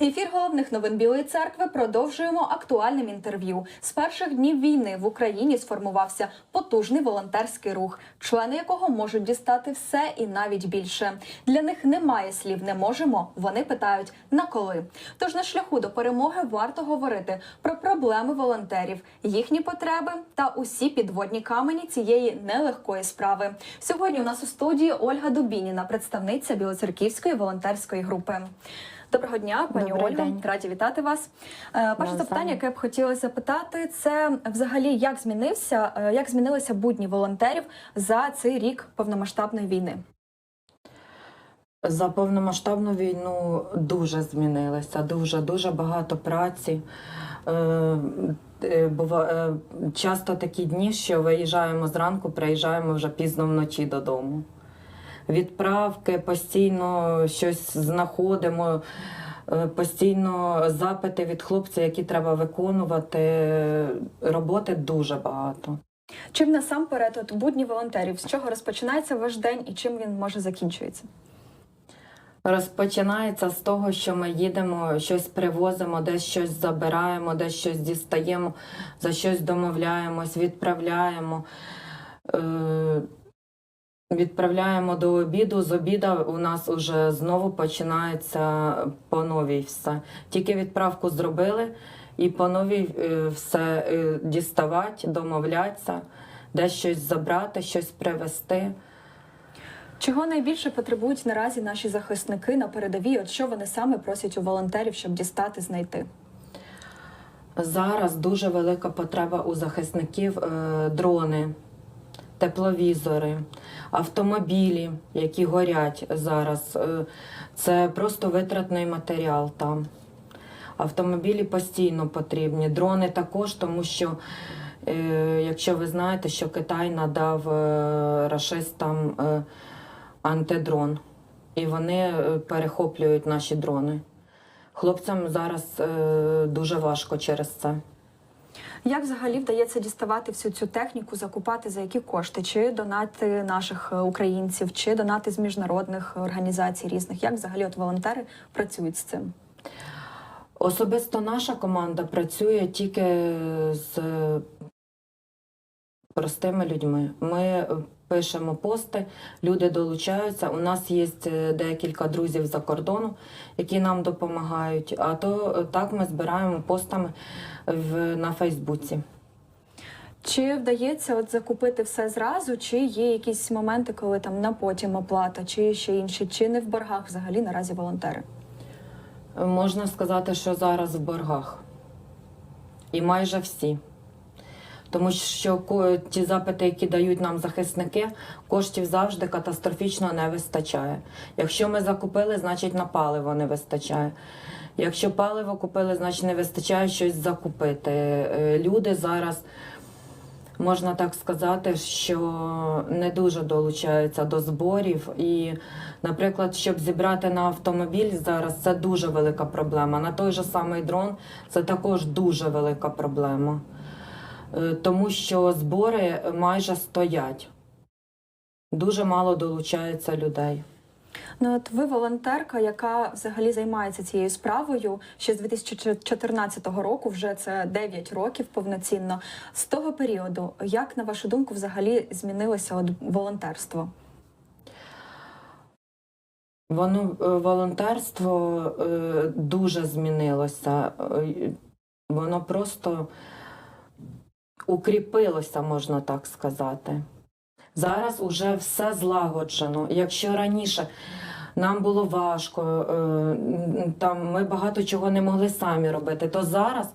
Ефір головних новин Білої церкви продовжуємо актуальним інтерв'ю. З перших днів війни в Україні сформувався потужний волонтерський рух, члени якого можуть дістати все і навіть більше. Для них немає слів не можемо. Вони питають на коли. Тож на шляху до перемоги варто говорити про проблеми волонтерів, їхні потреби та усі підводні камені цієї нелегкої справи. Сьогодні у нас у студії Ольга Дубініна, представниця Білоцерківської волонтерської групи. Доброго дня, пані Добрий день. Раді вітати вас. Е, Перше запитання, яке я б хотіла запитати, це взагалі як змінився, е, як змінилися будні волонтерів за цей рік повномасштабної війни? За повномасштабну війну дуже змінилося, дуже дуже багато праці. Е, бува- часто такі дні, що виїжджаємо зранку, приїжджаємо вже пізно вночі додому. Відправки постійно щось знаходимо, е, постійно запити від хлопців, які треба виконувати. Роботи дуже багато. Чим насамперед от будні волонтерів? З чого розпочинається ваш день і чим він може закінчується? Розпочинається з того, що ми їдемо, щось привозимо, десь щось забираємо, десь щось дістаємо, за щось домовляємось, відправляємо. Відправляємо до обіду. З обіда у нас уже знову починається по новій все. Тільки відправку зробили, і по новій е, все е, діставати, домовлятися, десь щось забрати, щось привезти. Чого найбільше потребують наразі наші захисники на передовій? От що вони саме просять у волонтерів, щоб дістати, знайти? Зараз дуже велика потреба у захисників е, дрони, тепловізори, автомобілі, які горять зараз. Е, Це просто витратний матеріал там. Автомобілі постійно потрібні, дрони також, тому що, е, якщо ви знаєте, що Китай надав е, рашистам антидрон, і вони перехоплюють наші дрони. Хлопцям зараз дуже важко через це. Як взагалі вдається діставати всю цю техніку, закупати за які кошти? Чи донати наших е, українців, чи донати з міжнародних організацій різних? Як взагалі от волонтери працюють з цим? Особисто наша команда працює тільки з простими людьми. Ми е, пишемо пости, люди долучаються. У нас є е, декілька друзів за кордону, які нам допомагають. А то е, так ми збираємо постами в, на Фейсбуці. Чи вдається от закупити все зразу, чи є якісь моменти, коли там на потім оплата, чи ще інші, чи не в боргах взагалі наразі волонтери? Можна сказати, що зараз в боргах. І майже всі. Тому що ті запити, які дають нам захисники, коштів завжди катастрофічно не вистачає. Якщо ми закупили, значить на паливо не вистачає. Якщо паливо купили, значить не вистачає щось закупити. Е, Люди зараз, можна так сказати, що не дуже долучаються до зборів. І, наприклад, щоб зібрати на автомобіль зараз, це дуже велика проблема. На той же самий дрон це також дуже велика проблема. Е, Тому що збори майже стоять. Дуже мало долучається людей. Ну от ви волонтерка, яка взагалі займається цією справою ще з 2014 року, вже це 9 років повноцінно. З того періоду, як на вашу думку, взагалі змінилося от волонтерство? Воно е, волонтерство е, дуже змінилося. Воно просто укріпилося, можна так сказати. Зараз уже все злагоджено. Якщо раніше нам було важко, е, там ми багато чого не могли самі робити, то зараз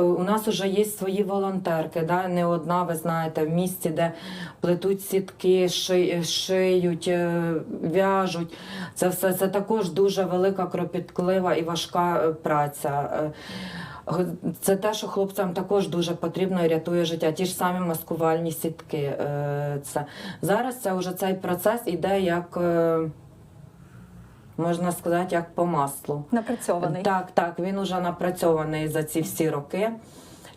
у нас вже є свої волонтерки. Да? Не одна, ви знаєте, в місті, де плетуть сітки, ши- шиють, е, в'яжуть. Це все це також дуже велика, кропітлива і важка е, праця. Це те, що хлопцям також дуже потрібно і рятує життя. Ті ж самі маскувальні сітки. е, Це. Зараз це вже цей процес іде як, е, можна сказати, як по маслу. Напрацьований? Так, так, він уже напрацьований за ці всі роки.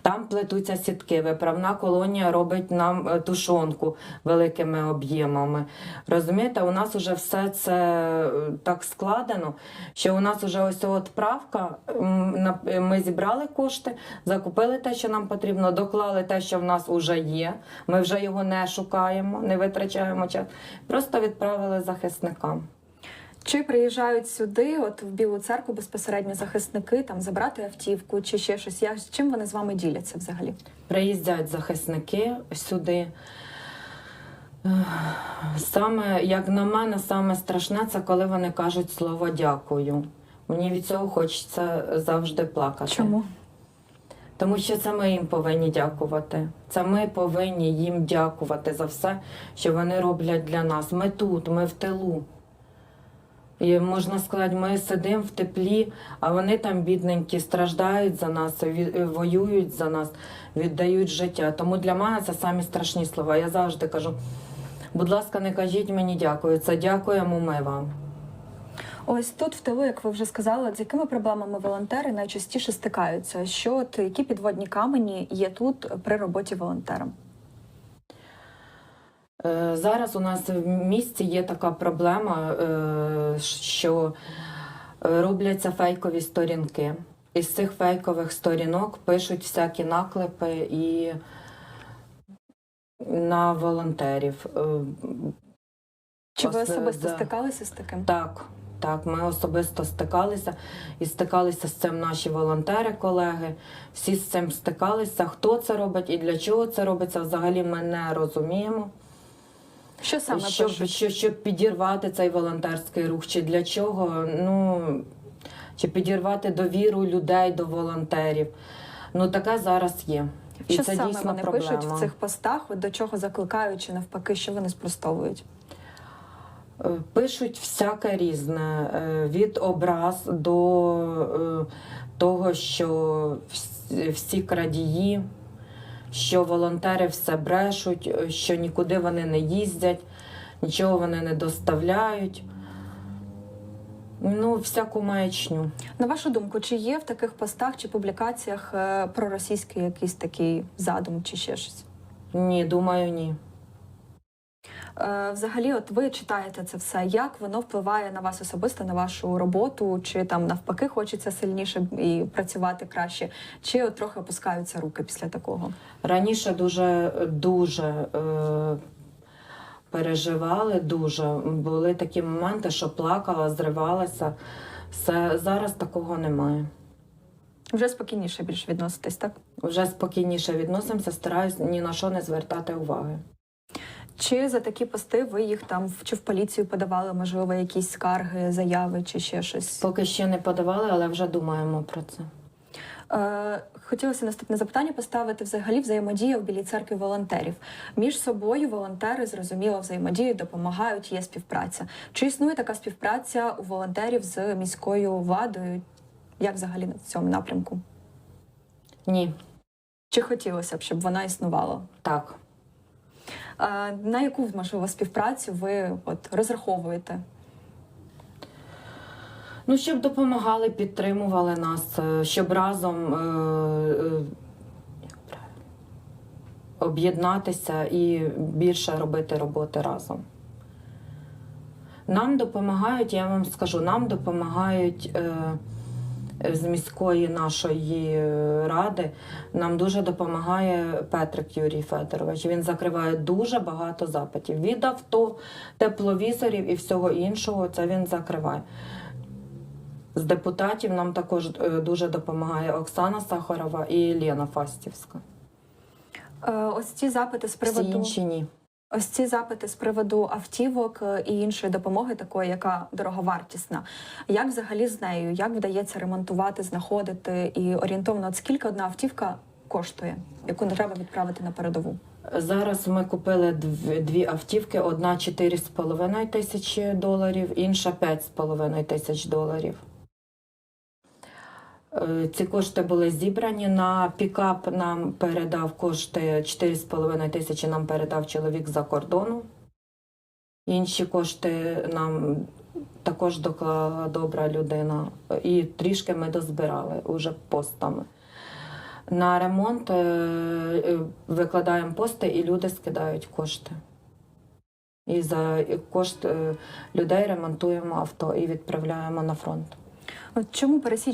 Там плетуться сітки. Виправна колонія робить нам е, тушонку великими об'ємами. Розумієте, у нас вже все це е, так складено, що у нас вже ось от правка. Ми зібрали кошти, закупили те, що нам потрібно, доклали те, що в нас вже є. Ми вже його не шукаємо, не витрачаємо час. Просто відправили захисникам. Чи приїжджають сюди, от в Білу церкву безпосередньо захисники, там забрати автівку чи ще щось? Я чим вони з вами діляться взагалі? Приїздять захисники сюди. Саме, як на мене, саме страшне це коли вони кажуть слово дякую. Мені від цього хочеться завжди плакати. Чому? Тому що це ми їм повинні дякувати. Це ми повинні їм дякувати за все, що вони роблять для нас. Ми тут, ми в тилу. І можна сказати, ми сидимо в теплі, а вони там, бідненькі, страждають за нас, воюють за нас, віддають життя. Тому для мене це самі страшні слова. Я завжди кажу: будь ласка, не кажіть мені дякую. Це дякуємо ми вам. Ось тут в тилу, як ви вже сказали, з якими проблемами волонтери найчастіше стикаються? Що от які підводні камені є тут при роботі волонтером? Е, Зараз у нас в місті є така проблема, е, що е, робляться фейкові сторінки. Із цих фейкових сторінок пишуть всякі наклепи і на волонтерів. Чи ви особисто да. стикалися з таким? Так, так, ми особисто стикалися і стикалися з цим наші волонтери, колеги. Всі з цим стикалися. Хто це робить і для чого це робиться, взагалі ми не розуміємо. Що саме щоб, пишуть? щоб, щоб підірвати цей волонтерський рух, чи для чого? Ну чи підірвати довіру людей до волонтерів. Ну таке зараз є. І Що це саме дійсно вони проблема. пишуть в цих постах? До чого закликають, чи навпаки, що вони спростовують? Е, Пишуть всяке різне е, від образ до е, того, що всі крадії, що волонтери все брешуть, що нікуди вони не їздять, нічого вони не доставляють. Ну, всяку маячню. На вашу думку, чи є в таких постах чи публікаціях е, проросійський якийсь такий задум, чи ще щось? Ні, думаю, ні. Е, Взагалі, от ви читаєте це все, як воно впливає на вас особисто, на вашу роботу, чи там навпаки хочеться сильніше і працювати краще, чи от трохи опускаються руки після такого? Раніше дуже дуже е, переживали, дуже були такі моменти, що плакала, зривалася. Все, зараз такого немає. Вже спокійніше більш відноситесь, так? Вже спокійніше відносимося, стараюсь ні на що не звертати уваги. Чи за такі пости ви їх там чи в поліцію подавали, можливо, якісь скарги, заяви, чи ще щось? Поки ще не подавали, але вже думаємо про це. Е, Хотілося наступне запитання поставити взагалі взаємодія в білій церкві волонтерів. Між собою волонтери зрозуміло взаємодіють, допомагають, є співпраця. Чи існує така співпраця у волонтерів з міською владою? Як взагалі на цьому напрямку? Ні, Чи хотілося б, щоб вона існувала? так. На яку можливо співпрацю ви от розраховуєте? Ну, щоб допомагали, підтримували нас, е, щоб разом е, е, об'єднатися і більше робити роботи разом. Нам допомагають, я вам скажу, нам допомагають е, з міської нашої е, ради. Нам дуже допомагає Петрик Юрій Федорович. Він закриває дуже багато запитів. Від авто, тепловізорів і всього іншого. Це він закриває. З депутатів нам також е, дуже допомагає Оксана Сахарова і Лена Фастівська. Е, Ось ці запити з Всі приводу інші ні. Ось ці запити з приводу автівок е, і іншої допомоги, такої, яка дороговартісна. Як взагалі з нею? Як вдається ремонтувати, знаходити і орієнтовно от скільки одна автівка коштує, яку не треба відправити на передову? Зараз ми купили дв- дві автівки: одна 4,5 тисячі доларів, інша 5,5 тисяч доларів. Е, Ці кошти були зібрані на пікап. Нам передав кошти 4,5 тисячі. Нам передав чоловік за кордону. Інші кошти нам також доклала добра людина. І трішки ми дозбирали уже постами. На ремонт е, е, викладаємо пости, і люди скидають кошти. І за кошт людей ремонтуємо авто і відправляємо на фронт. Чому пересічні